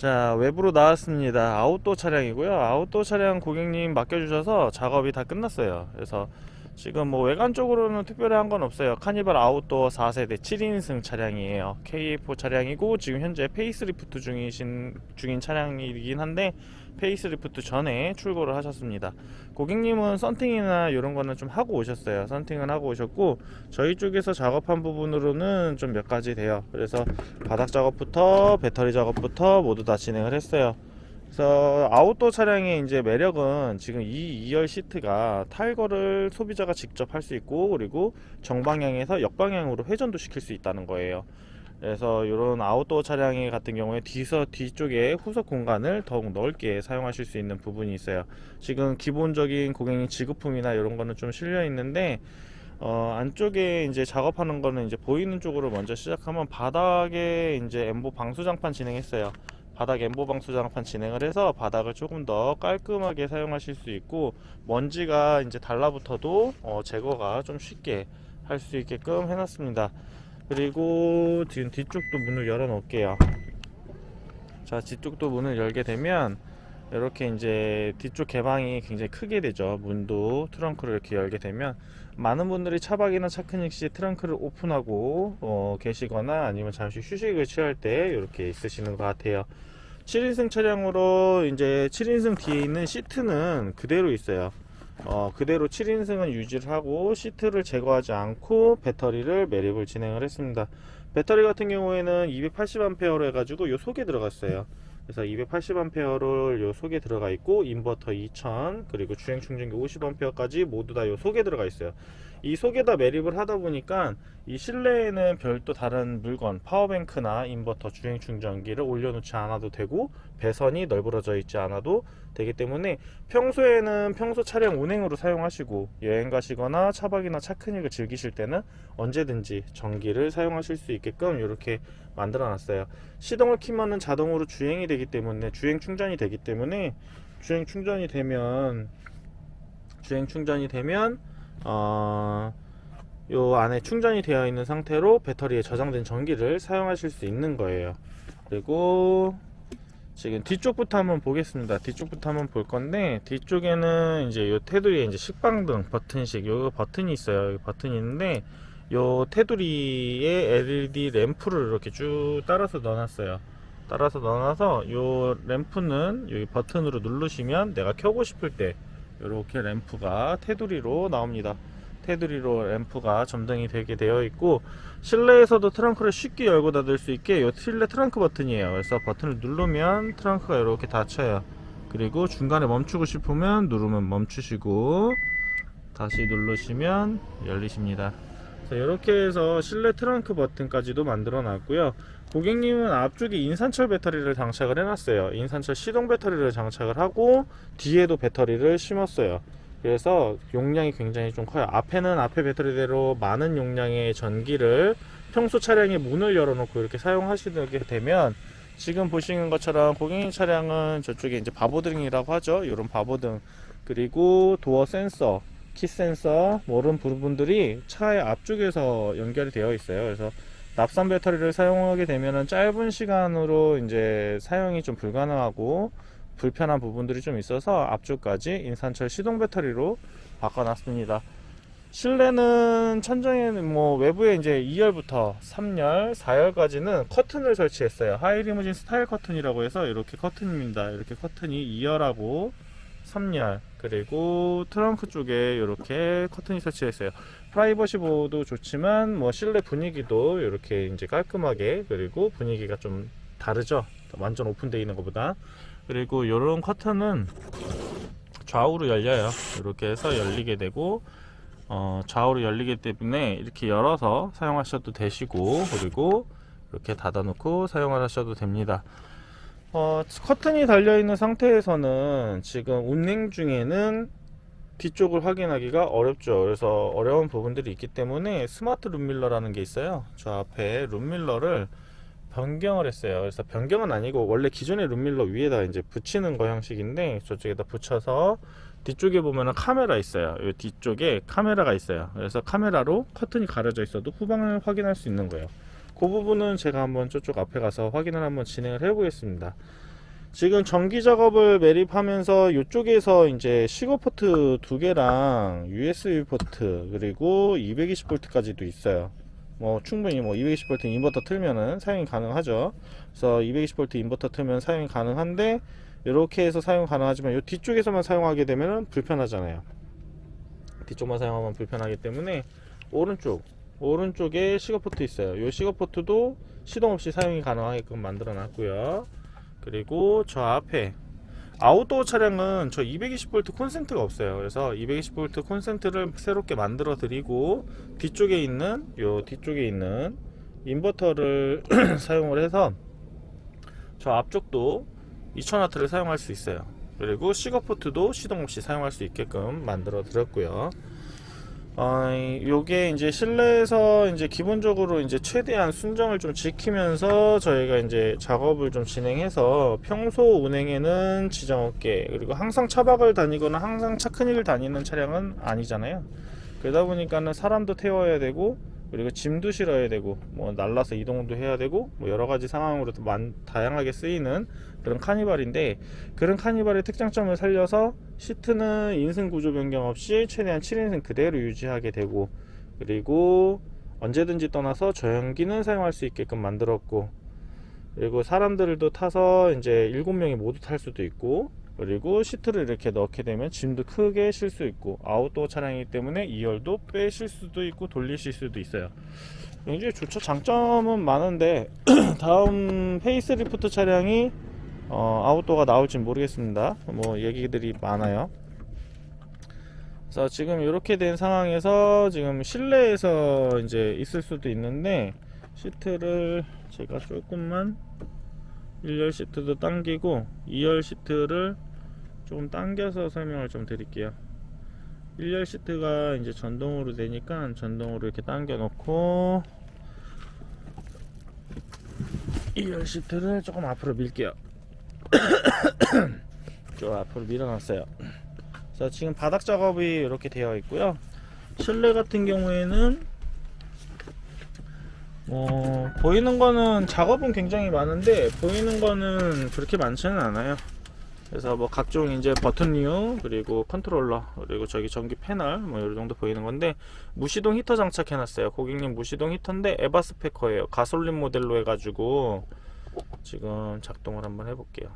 자 외부로 나왔습니다. 아웃도어 차량이고요. 아웃도어 차량 고객님 맡겨주셔서 작업이 다 끝났어요. 그래서 지금 뭐 외관 쪽으로는 특별한 건 없어요. 카니발 아웃도어 4세대 7인승 차량이에요. KF 차량이고 지금 현재 페이스리프트 중이신 중인 차량이긴 한데 페이스리프트 전에 출고를 하셨습니다. 고객님은 썬팅이나 이런 거는 좀 하고 오셨어요. 썬팅은 하고 오셨고 저희 쪽에서 작업한 부분으로는 좀 몇 가지 돼요. 그래서 바닥 작업부터 배터리 작업부터 모두 다 진행을 했어요 그래서 아웃도어 차량의 이제 매력은 지금 이 2열 시트가 탈거를 소비자가 직접 할 수 있고 그리고 정방향에서 역방향으로 회전도 시킬 수 있다는 거예요. 그래서 이런 아웃도어 차량 같은 경우에 뒤서 뒤쪽에 후석 공간을 더욱 넓게 사용하실 수 있는 부분이 있어요. 지금 기본적인 고객님 지급품이나 이런 거는 좀 실려 있는데 어, 안쪽에 이제 작업하는 거는 이제 보이는 쪽으로 먼저 시작하면 바닥에 이제 엠보 방수장판 진행했어요. 바닥 엠보 방수 장판 진행을 해서 바닥을 조금 더 깔끔하게 사용하실 수 있고 먼지가 이제 달라붙어도 어, 제거가 좀 쉽게 할 수 있게끔 해놨습니다. 그리고 지금 뒤쪽도 문을 열어 놓을게요. 자, 뒤쪽도 문을 열게 되면 이렇게 이제 뒤쪽 개방이 굉장히 크게 되죠. 문도 트렁크를 이렇게 열게 되면 많은 분들이 차박이나 차크닉 시 트렁크를 오픈하고 어, 계시거나 아니면 잠시 휴식을 취할 때 이렇게 있으시는 것 같아요. 7인승 차량으로 이제 7인승 뒤에 있는 시트는 그대로 있어요. 어, 그대로 7인승은 유지를 하고 시트를 제거하지 않고 배터리를 매립을 진행을 했습니다. 배터리 같은 경우에는 280A로 해가지고 요 속에 들어갔어요. 그래서 280A를 요 속에 들어가 있고 인버터 2000 그리고 주행 충전기 50A까지 모두 다 요 속에 들어가 있어요. 이 속에다 매립을 하다 보니까 이 실내에는 별도 다른 물건 파워뱅크나 인버터 주행 충전기를 올려놓지 않아도 되고 배선이 널브러져 있지 않아도 되기 때문에 평소에는 평소 차량 운행으로 사용하시고 여행 가시거나 차박이나 차크닉을 즐기실 때는 언제든지 전기를 사용하실 수 있게끔 이렇게 만들어 놨어요. 시동을 키면은 자동으로 주행이 되기 때문에 주행 충전이 되기 때문에 주행 충전이 되면 주행 충전이 되면 어, 요 안에 충전이 되어 있는 상태로 배터리에 저장된 전기를 사용하실 수 있는 거예요. 그리고 지금 뒤쪽부터 한번 보겠습니다. 뒤쪽부터 한번 볼 건데 뒤쪽에는 이제 요 테두리에 이제 식빵등 버튼식 요 버튼이 있어요. 이 버튼이 있는데 요 테두리에 LED 램프를 이렇게 쭉 따라서 넣어놨어요. 따라서 넣어놔서 요 램프는 여기 버튼으로 누르시면 내가 켜고 싶을 때 이렇게 램프가 테두리로 나옵니다. 테두리로 램프가 점등이 되게 되어 있고 실내에서도 트렁크를 쉽게 열고 닫을 수 있게 이 실내 트렁크 버튼이에요. 그래서 버튼을 누르면 트렁크가 이렇게 닫혀요. 그리고 중간에 멈추고 싶으면 누르면 멈추시고 다시 누르시면 열리십니다. 자, 이렇게 해서 실내 트렁크 버튼까지도 만들어 놨고요. 고객님은 앞쪽에 인산철 배터리를 장착을 해놨어요. 인산철 시동 배터리를 장착을 하고 뒤에도 배터리를 심었어요. 그래서 용량이 굉장히 좀 커요. 앞에는 앞에 배터리대로 많은 용량의 전기를 평소 차량에 문을 열어놓고 이렇게 사용하시게 되면 지금 보시는 것처럼 고객님 차량은 저쪽에 이제 바보등이라고 하죠. 이런 바보등 그리고 도어 센서, 키 센서 뭐 이런 부분들이 차의 앞쪽에서 연결이 되어 있어요. 그래서 납산 배터리를 사용하게 되면은 짧은 시간으로 이제 사용이 좀 불가능하고 불편한 부분들이 좀 있어서 앞쪽까지 인산철 시동 배터리로 바꿔놨습니다. 실내는 천정에는 뭐 외부에 이제 2열부터 3열, 4열까지는 커튼을 설치했어요. 하이리무진 스타일 커튼이라고 해서 이렇게 커튼입니다. 이렇게 커튼이 2열하고 3열 그리고 트렁크 쪽에 이렇게 커튼이 설치했어요. 프라이버시 보호도 좋지만 뭐 실내 분위기도 이렇게 이제 깔끔하게 그리고 분위기가 좀 다르죠. 완전 오픈되어 있는 것보다 그리고 이런 커튼은 좌우로 열려요. 이렇게 해서 열리게 되고 어, 좌우로 열리기 때문에 이렇게 열어서 사용하셔도 되시고 그리고 이렇게 닫아 놓고 사용을 하셔도 됩니다. 어, 커튼이 달려있는 상태에서는 지금 운행 중에는 뒤쪽을 확인하기가 어렵죠. 그래서 어려운 부분들이 있기 때문에 스마트 룸밀러라는 게 있어요. 저 앞에 룸밀러를 변경을 했어요. 그래서 변경은 아니고 원래 기존의 룸밀러 위에다 이제 붙이는 거 형식인데 저쪽에다 붙여서 뒤쪽에 보면은 카메라 있어요. 이 뒤쪽에 카메라가 있어요. 그래서 카메라로 커튼이 가려져 있어도 후방을 확인할 수 있는 거예요. 그 부분은 제가 한번 저쪽 앞에 가서 확인을 한번 진행을 해 보겠습니다. 지금 전기 작업을 매립하면서 이쪽에서 이제 시거 포트 두 개랑 USB 포트 그리고 220V까지도 있어요. 뭐 충분히 뭐 220V 인버터 틀면은 사용이 가능하죠. 그래서 220V 인버터 틀면 사용이 가능한데 이렇게 해서 사용 가능하지만 이 뒤쪽에서만 사용하게 되면은 불편하잖아요. 뒤쪽만 사용하면 불편하기 때문에 오른쪽 오른쪽에 시거 포트 있어요. 이 시거 포트도 시동 없이 사용이 가능하게끔 만들어 놨고요. 그리고 저 앞에 아웃도어 차량은 저 220V 콘센트가 없어요. 그래서 220V 콘센트를 새롭게 만들어 드리고 뒤쪽에 있는 요 뒤쪽에 있는 인버터를 사용을 해서 저 앞쪽도 2000W를 사용할 수 있어요. 그리고 시거포트도 시동 없이 사용할 수 있게끔 만들어 드렸고요. 어, 이- 요게 이제 실내에서 이제 기본적으로 이제 최대한 순정을 좀 지키면서 저희가 이제 작업을 좀 진행해서 평소 운행에는 지장 없게 그리고 항상 차박을 다니거나 항상 차크닉을 다니는 차량은 아니잖아요. 그러다 보니까는 사람도 태워야 되고 그리고 짐도 실어야 되고 뭐 날라서 이동도 해야 되고 뭐 여러 가지 상황으로 만, 다양하게 쓰이는 그런 카니발인데 그런 카니발의 특장점을 살려서 시트는 인승 구조 변경 없이 최대한 7인승 그대로 유지하게 되고 그리고 언제든지 떠나서 저연기는 사용할 수 있게끔 만들었고 그리고 사람들도 타서 이제 7명이 모두 탈 수도 있고 그리고 시트를 이렇게 넣게 되면 짐도 크게 실 수 있고 아웃도어 차량이기 때문에 2열도 빼실 수도 있고 돌리실 수도 있어요. 굉장히 좋죠. 장점은 많은데 다음 페이스리프트 차량이 어, 아웃도어가 나올지 모르겠습니다. 뭐 얘기들이 많아요. 그래서 지금 이렇게 된 상황에서 지금 실내에서 이제 있을 수도 있는데 시트를 제가 조금만 1열 시트도 당기고 2열 시트를 조금 당겨서 설명을 좀 드릴게요. 1열 시트가 이제 전동으로 되니까 전동으로 이렇게 당겨 놓고 2열 시트를 조금 앞으로 밀게요 좀 앞으로 밀어놨어요 자 지금 바닥 작업이 이렇게 되어 있고요 실내 같은 경우에는 어, 보이는 거는 작업은 굉장히 많은데 보이는 거는 그렇게 많지는 않아요. 그래서 뭐 각종 이제 버튼류 그리고 컨트롤러 그리고 저기 전기 패널 뭐이 정도 보이는 건데 무시동 히터 장착해 놨어요. 고객님 무시동 히터인데 에바 스페커예요. 가솔린 모델로 해가지고 지금 작동을 한번 해볼게요.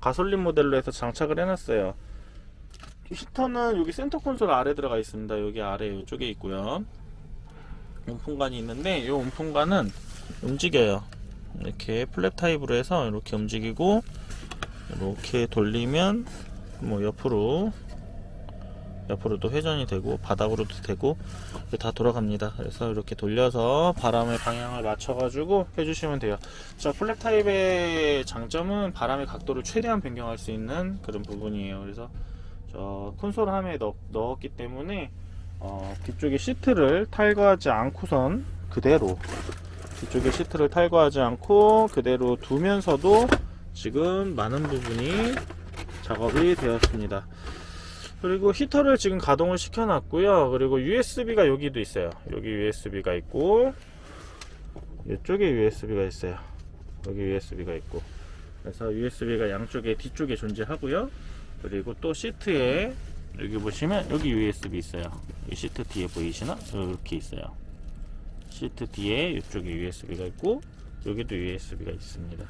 가솔린 모델로 해서 장착을 해놨어요. 히터는 여기 센터 콘솔 아래 들어가 있습니다. 여기 아래 이쪽에 있고요. 온풍관이 있는데 이 온풍관은 움직여요. 이렇게 플랩 타입으로 해서 이렇게 움직이고 이렇게 돌리면 뭐 옆으로 옆으로도 회전이 되고 바닥으로도 되고 다 돌아갑니다. 그래서 이렇게 돌려서 바람의 방향을 맞춰 가지고 해주시면 돼요. 자 플랩 타입의 장점은 바람의 각도를 최대한 변경할 수 있는 그런 부분이에요. 그래서 저 콘솔 함에 넣, 넣었기 때문에 어, 뒤쪽에 시트를 탈거하지 않고선 그대로 뒤쪽에 시트를 탈거하지 않고 그대로 두면서도 지금 많은 부분이 작업이 되었습니다. 그리고 히터를 지금 가동을 시켜놨고요. 그리고 USB가 여기도 있어요. 여기 USB가 있고 이쪽에 USB가 있어요. 여기 USB가 있고 그래서 USB가 양쪽에 뒤쪽에 존재하고요. 그리고 또 시트에 여기 보시면 여기 USB 있어요. 이 시트 뒤에 보이시나? 이렇게 있어요. 시트 뒤에 이쪽에 USB가 있고 여기도 USB가 있습니다.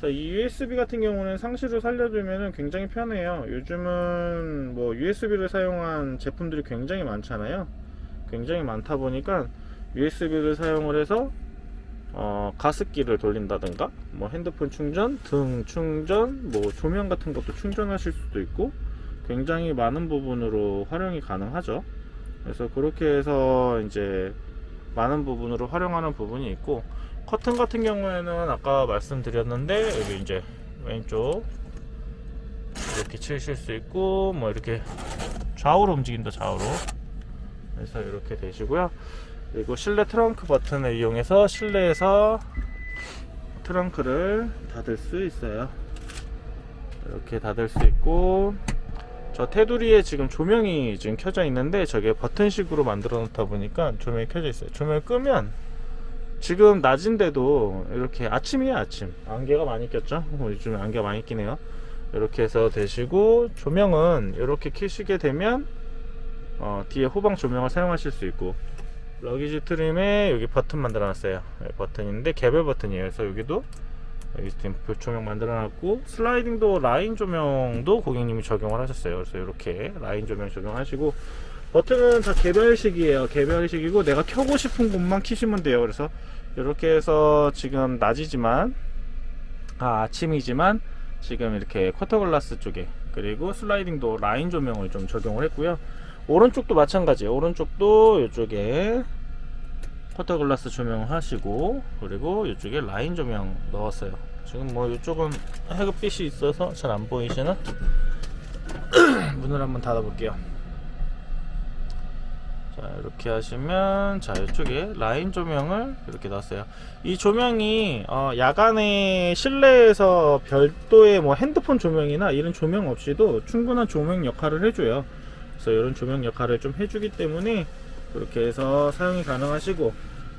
자, 이 USB 같은 경우는 상시로 살려두면 굉장히 편해요. 요즘은 뭐 USB를 사용한 제품들이 굉장히 많잖아요. 굉장히 많다 보니까 USB를 사용을 해서 어, 가습기를 돌린다든가 뭐 핸드폰 충전, 등 충전, 뭐 조명 같은 것도 충전하실 수도 있고 굉장히 많은 부분으로 활용이 가능하죠. 그래서 그렇게 해서 이제 많은 부분으로 활용하는 부분이 있고 커튼 같은 경우에는 아까 말씀드렸는데 여기 이제 왼쪽 이렇게 치실 수 있고 뭐 이렇게 좌우로 움직인다 좌우로. 그래서 이렇게 되시고요. 그리고 실내 트렁크 버튼을 이용해서 실내에서 트렁크를 닫을 수 있어요. 이렇게 닫을 수 있고 저 테두리에 지금 조명이 지금 켜져 있는데 저게 버튼식으로 만들어 놓다 보니까 조명이 켜져 있어요. 조명을 끄면 지금 낮인데도 이렇게 아침이에요 아침. 안개가 많이 꼈죠? 어, 요즘에 안개가 많이 끼네요. 이렇게 해서 되시고 조명은 이렇게 켜시게 되면 어, 뒤에 후방 조명을 사용하실 수 있고. 러기지 트림에 여기 버튼 만들어 놨어요. 네, 버튼인데 개별 버튼이에요. 그래서 여기도 여기 지금 별 조명 만들어 놨고 슬라이딩 도 라인 조명도 고객님이 적용을 하셨어요. 그래서 이렇게 라인 조명 적용하시고 버튼은 다 개별식이에요. 개별식이고 내가 켜고 싶은 곳만 키시면 돼요. 그래서 이렇게 해서 지금 낮이지만 아 아침이지만 지금 이렇게 쿼터 글라스 쪽에 그리고 슬라이딩도 라인 조명을 좀 적용을 했고요. 오른쪽도 마찬가지예요. 오른쪽도 이쪽에 쿼터 글라스 조명 하시고 그리고 이쪽에 라인 조명 넣었어요. 지금 뭐 이쪽은 해급빛이 있어서 잘 안 보이시는 문을 한번 닫아 볼게요 자 이렇게 하시면 자 이쪽에 라인 조명을 이렇게 넣었어요. 이 조명이 어, 야간에 실내에서 별도의 뭐 핸드폰 조명이나 이런 조명 없이도 충분한 조명 역할을 해줘요. 그래서 이런 조명 역할을 좀 해주기 때문에 그렇게 해서 사용이 가능하시고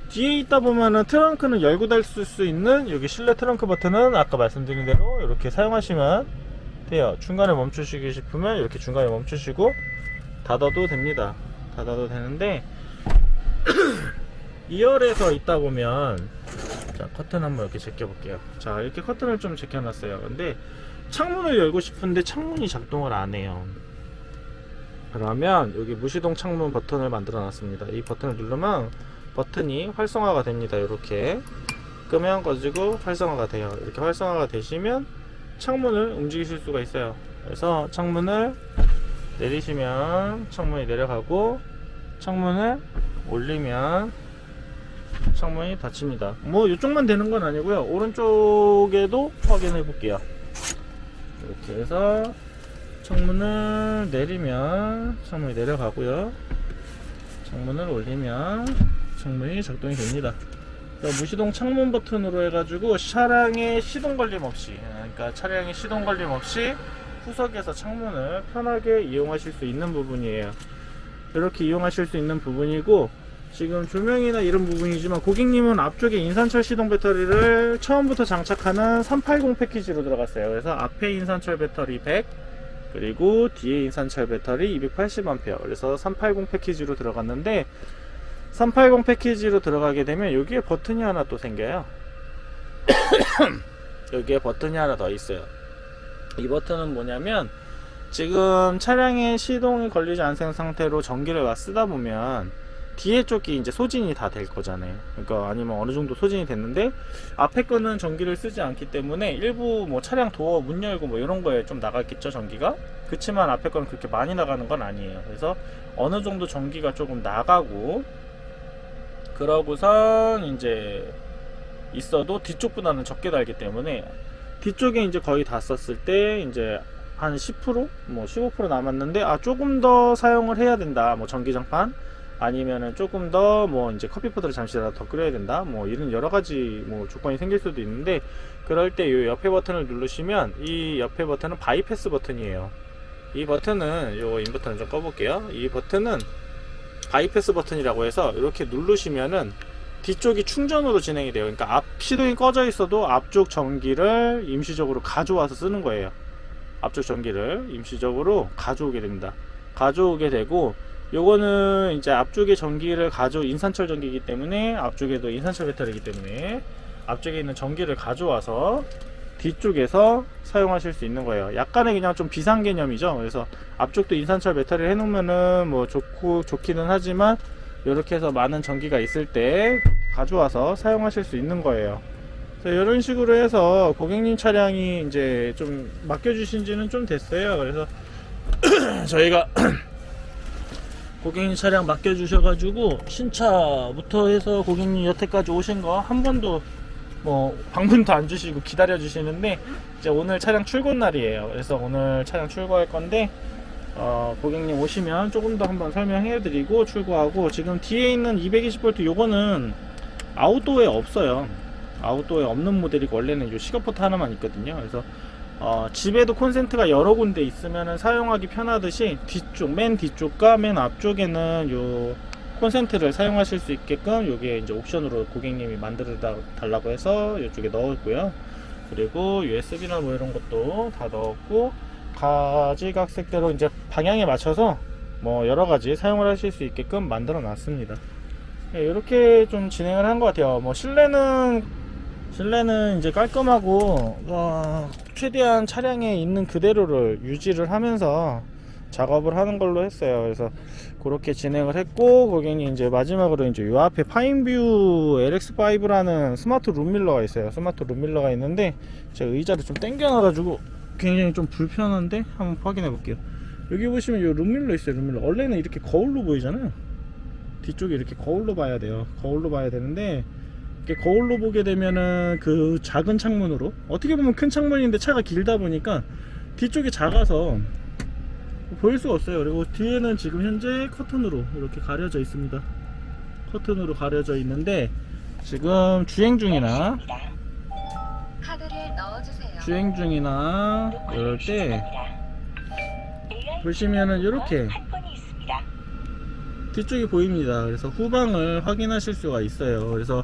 뒤에 있다 보면은 트렁크는 열고 닫을 수 있는 여기 실내 트렁크 버튼은 아까 말씀드린 대로 이렇게 사용하시면 돼요. 중간에 멈추시기 싶으면 이렇게 중간에 멈추시고 닫아도 됩니다 닫아도 되는데 2열에서 있다 보면 자 커튼 한번 이렇게 제껴 볼게요. 자 이렇게 커튼을 좀 제껴 놨어요. 근데 창문을 열고 싶은데 창문이 작동을 안 해요. 그러면 여기 무시동 창문 버튼을 만들어 놨습니다. 이 버튼을 누르면 버튼이 활성화가 됩니다. 이렇게. 끄면 꺼지고 활성화가 돼요. 이렇게 활성화가 되시면 창문을 움직이실 수가 있어요. 그래서 창문을 내리시면 창문이 내려가고 창문을 올리면 창문이 닫힙니다. 뭐 이쪽만 되는 건 아니고요. 오른쪽에도 확인해 볼게요. 이렇게 해서 창문을 내리면 창문이 내려가고요. 창문을 올리면 창문이 작동이 됩니다. 그러니까 무시동 창문 버튼으로 해가지고 차량의 시동 걸림 없이 그러니까 차량의 시동 걸림 없이 후석에서 창문을 편하게 이용하실 수 있는 부분이에요. 이렇게 이용하실 수 있는 부분이고 지금 조명이나 이런 부분이지만 고객님은 앞쪽에 인산철 시동 배터리를 처음부터 장착하는 380 패키지로 들어갔어요. 그래서 앞에 인산철 배터리 100 그리고 뒤에 인산철 배터리 280A 그래서 380 패키지로 들어갔는데 380 패키지로 들어가게 되면 여기에 버튼이 하나 또 생겨요. 여기에 버튼이 하나 더 있어요 이 버튼은 뭐냐면 지금 차량의 시동이 걸리지 않은 상태로 전기를 막 쓰다 보면 뒤에 쪽이 이제 소진이 다 될 거잖아요. 그러니까 아니면 어느 정도 소진이 됐는데 앞에 거는 전기를 쓰지 않기 때문에 일부 뭐 차량 도어 문 열고 뭐 이런 거에 좀 나갔겠죠 전기가. 그렇지만 앞에 거는 그렇게 많이 나가는 건 아니에요. 그래서 어느 정도 전기가 조금 나가고 그러고선 이제 있어도 뒤쪽보다는 적게 달기 때문에 뒤쪽에 이제 거의 다 썼을 때 이제 한 10%? 뭐 15% 남았는데 아 조금 더 사용을 해야 된다. 뭐 전기장판 아니면은 조금 더 뭐 이제 커피포트를 잠시라도 더 끓여야 된다. 뭐 이런 여러 가지 뭐 조건이 생길 수도 있는데 그럴 때 이 옆에 버튼을 누르시면 이 옆에 버튼은 바이패스 버튼이에요. 이 버튼은 요 인버터는 좀 꺼볼게요. 이 버튼은 바이패스 버튼이라고 해서 이렇게 누르시면은 뒤쪽이 충전으로 진행이 돼요. 그러니까 앞 시동이 꺼져 있어도 앞쪽 전기를 임시적으로 가져와서 쓰는 거예요. 앞쪽 전기를 임시적으로 가져오게 됩니다. 가져오게 되고 요거는 이제 앞쪽에 전기를 가져 인산철 전기이기 때문에 앞쪽에도 인산철 배터리이기 때문에 앞쪽에 있는 전기를 가져와서 뒤쪽에서 사용하실 수 있는 거예요. 약간의 그냥 좀 비상 개념이죠. 그래서 앞쪽도 인산철 배터리를 해놓으면은 뭐 좋고 좋기는 하지만 이렇게 해서 많은 전기가 있을 때 가져와서 사용하실 수 있는 거예요. 이런 식으로 해서 고객님 차량이 이제 좀 맡겨주신 지는 좀 됐어요. 그래서 저희가 고객님 차량 맡겨주셔가지고 신차부터 해서 고객님 여태까지 오신 거 한 번도 뭐 방문도 안 주시고 기다려 주시는데 이제 오늘 차량 출고 날이에요. 그래서 오늘 차량 출고할 건데 어, 고객님 오시면 조금 더 한번 설명해 드리고 출고하고 지금 뒤에 있는 220V 요거는 아웃도어에 없어요. 아웃도어에 없는 모델이고 원래는 요 시거포트 하나만 있거든요. 그래서 어, 집에도 콘센트가 여러 군데 있으면 사용하기 편하듯이 뒤쪽 맨 뒤쪽과 맨 앞쪽에는 요 콘센트를 사용하실 수 있게끔 여기에 이제 옵션으로 고객님이 만들어 달라고 해서 이쪽에 넣었고요. 그리고 USB나 뭐 이런 것도 다 넣었고 가지각색대로 이제 방향에 맞춰서 뭐 여러 가지 사용을 하실 수 있게끔 만들어 놨습니다. 이렇게 좀 진행을 한 것 같아요. 뭐 실내는 실내는 이제 깔끔하고 어, 최대한 차량에 있는 그대로를 유지를 하면서 작업을 하는 걸로 했어요. 그래서 그렇게 진행을 했고 고객님 이제 마지막으로 이제 요 앞에 파인뷰 LX5라는 스마트 룸밀러가 있어요. 스마트 룸밀러가 있는데 제가 의자를 좀 당겨놔가지고 굉장히 좀 불편한데 한번 확인해 볼게요. 여기 보시면 요 룸밀러 있어요. 룸밀러 원래는 이렇게 거울로 보이잖아요. 뒤쪽에 이렇게 거울로 봐야 돼요. 거울로 봐야 되는데 이렇게 거울로 보게 되면은 그 작은 창문으로 어떻게 보면 큰 창문인데 차가 길다 보니까 뒤쪽이 작아서 보일 수가 없어요. 그리고 뒤에는 지금 현재 커튼으로 이렇게 가려져 있습니다. 커튼으로 가려져 있는데 지금 주행 중이나. 주행 중이나 이럴 때 보시면은 이렇게 뒤쪽이 보입니다. 그래서 후방을 확인하실 수가 있어요. 그래서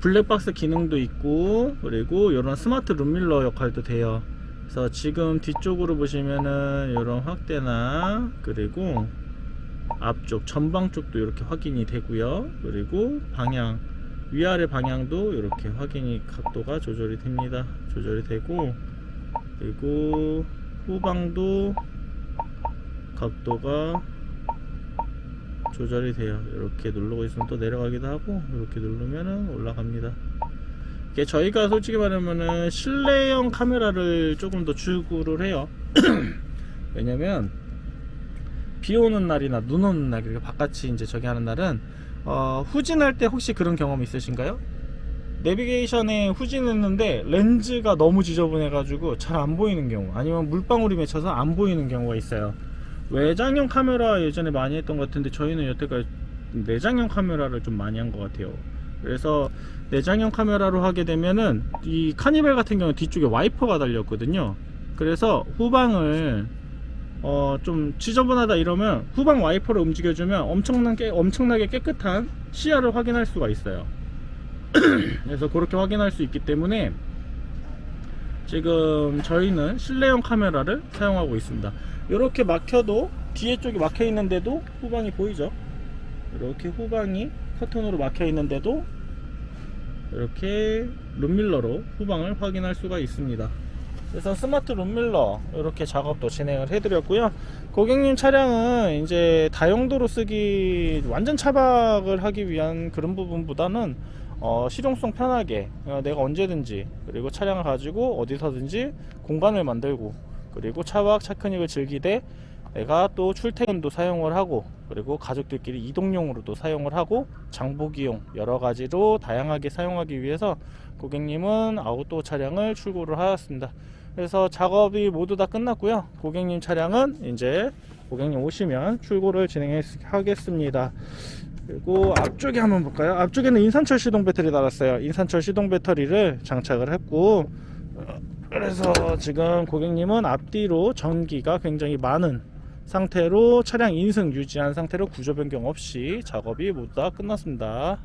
블랙박스 기능도 있고 그리고 이런 스마트 룸밀러 역할도 돼요. 그래서 지금 뒤쪽으로 보시면은 이런 확대나 그리고 앞쪽 전방 쪽도 이렇게 확인이 되고요. 그리고 방향 위아래 방향도 이렇게 확인이 각도가 조절이 됩니다. 조절이 되고 그리고 후방도 각도가 조절이 돼요. 이렇게 누르고 있으면 또 내려가기도 하고 이렇게 누르면은 올라갑니다. 이게 저희가 솔직히 말하면은 실내형 카메라를 조금 더 추구를 해요. 왜냐면 비 오는 날이나 눈 오는 날 그리고 바깥이 이제 저기 하는 날은 어, 후진할 때 혹시 그런 경험 있으신가요? 내비게이션에 후진했는데 렌즈가 너무 지저분해가지고 잘 안 보이는 경우 아니면 물방울이 맺혀서 안 보이는 경우가 있어요. 외장형 카메라 예전에 많이 했던 것 같은데 저희는 여태까지 내장형 카메라를 좀 많이 한 것 같아요. 그래서 내장형 카메라로 하게 되면은 이 카니발 같은 경우는 뒤쪽에 와이퍼가 달렸거든요. 그래서 후방을 어 좀 지저분하다 이러면 후방 와이퍼를 움직여주면 엄청나게 엄청나게 깨끗한 시야를 확인할 수가 있어요. 그래서 그렇게 확인할 수 있기 때문에 지금 저희는 실내용 카메라를 사용하고 있습니다. 이렇게 막혀도 뒤에 쪽이 막혀 있는데도 후방이 보이죠? 이렇게 후방이 커튼으로 막혀 있는데도 이렇게 룸밀러로 후방을 확인할 수가 있습니다. 그래서 스마트 룸밀러 이렇게 작업도 진행을 해드렸고요. 고객님 차량은 이제 다용도로 쓰기 완전 차박을 하기 위한 그런 부분보다는 어, 실용성 편하게 어, 내가 언제든지 그리고 차량을 가지고 어디서든지 공간을 만들고 그리고 차박 차크닉을 즐기되 내가 또 출퇴근도 사용을 하고 그리고 가족들끼리 이동용으로도 사용을 하고 장보기용 여러 가지로 다양하게 사용하기 위해서 고객님은 아웃도어 차량을 출고를 하였습니다. 그래서 작업이 모두 다 끝났고요. 고객님 차량은 이제 고객님 오시면 출고를 진행하겠습니다. 그리고 앞쪽에 한번 볼까요? 앞쪽에는 인산철 시동 배터리 달았어요. 인산철 시동 배터리를 장착을 했고 어, 그래서 지금 고객님은 앞뒤로 전기가 굉장히 많은 상태로 차량 인승 유지한 상태로 구조 변경 없이 작업이 모두 다 끝났습니다.